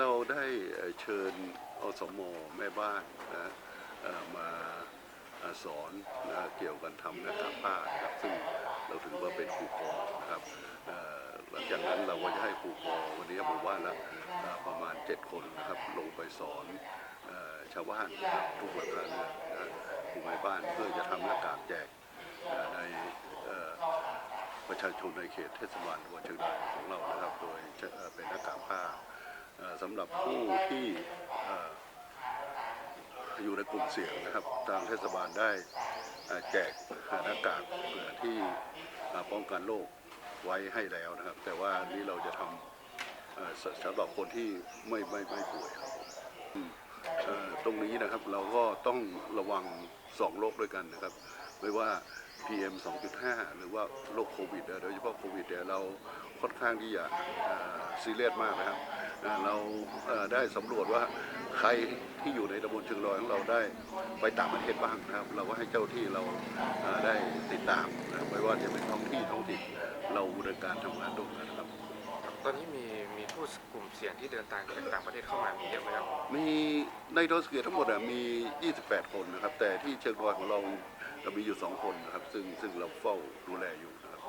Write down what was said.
เราได้เชิญอสมแม่บ้านนะมาสอนนะเกี่ยวกันทำหน้ากากผ้านะครับซึ่งเราถือว่าเป็นครูกอนะครับหลังจากนั้นเราก็จะให้ครูกอวันนี้ผมว่าละประมาณ 7 คนนะครับลงไปสอนชาวบ้านทุกหลังคาเรือนกลุ่มแม่บ้านเพื่อจะทำหน้ากากแจกในประชาชนในเขตเทศบาลจัวัดเชียงรายของเรานะครับ โดยจะเป็นหน้ากากผ้า สำหรับผู้ที่ออยู่ในกลุ่มเสี่ยงนะครับ ทางเทศบาลได้แจกหน้ากากเอ่อที่ป้องกันโรคไว้ให้แล้วนะครับ แต่ว่านี้เราจะทำสำหรับคนที่ไม่ไม่ไม่ป่วยครับตรงนี้นะครับเราก็ต้องระวังสองโรคด้วยกันนะครับ ไม่ว่า PM 2.5 หรือว่าโรคโควิดโดยเฉพาะโควิดเนี่ยเราค่อนข้างที่จะซีเรียสมากนะครับ เอ่อเราเอ่อได้สำรวจว่าใครที่อยู่ในตำบลเชียงรอยของเราได้ไปต่างประเทศบ้างนะครับ เราก็ให้เจ้าที่เราเอ่อได้ติดตามนะไม่ว่าจะเป็นท้องที่ท้องถิ่นเราดำเนินการทำงานร่วมกันนะครับ ตอนนี้มีมีผู้กลุ่มเสี่ยงที่เดินทางจากต่างประเทศเข้ามามีเยอะไหมครับมีในโดสเกียทั้งหมดอะมี 28 คนนะครับ แต่ที่เชียงรายของเราเรามีอยู่ 2 คนนะครับ ซึ่งซึ่งเราเฝ้าดูแลอยู่นะครับ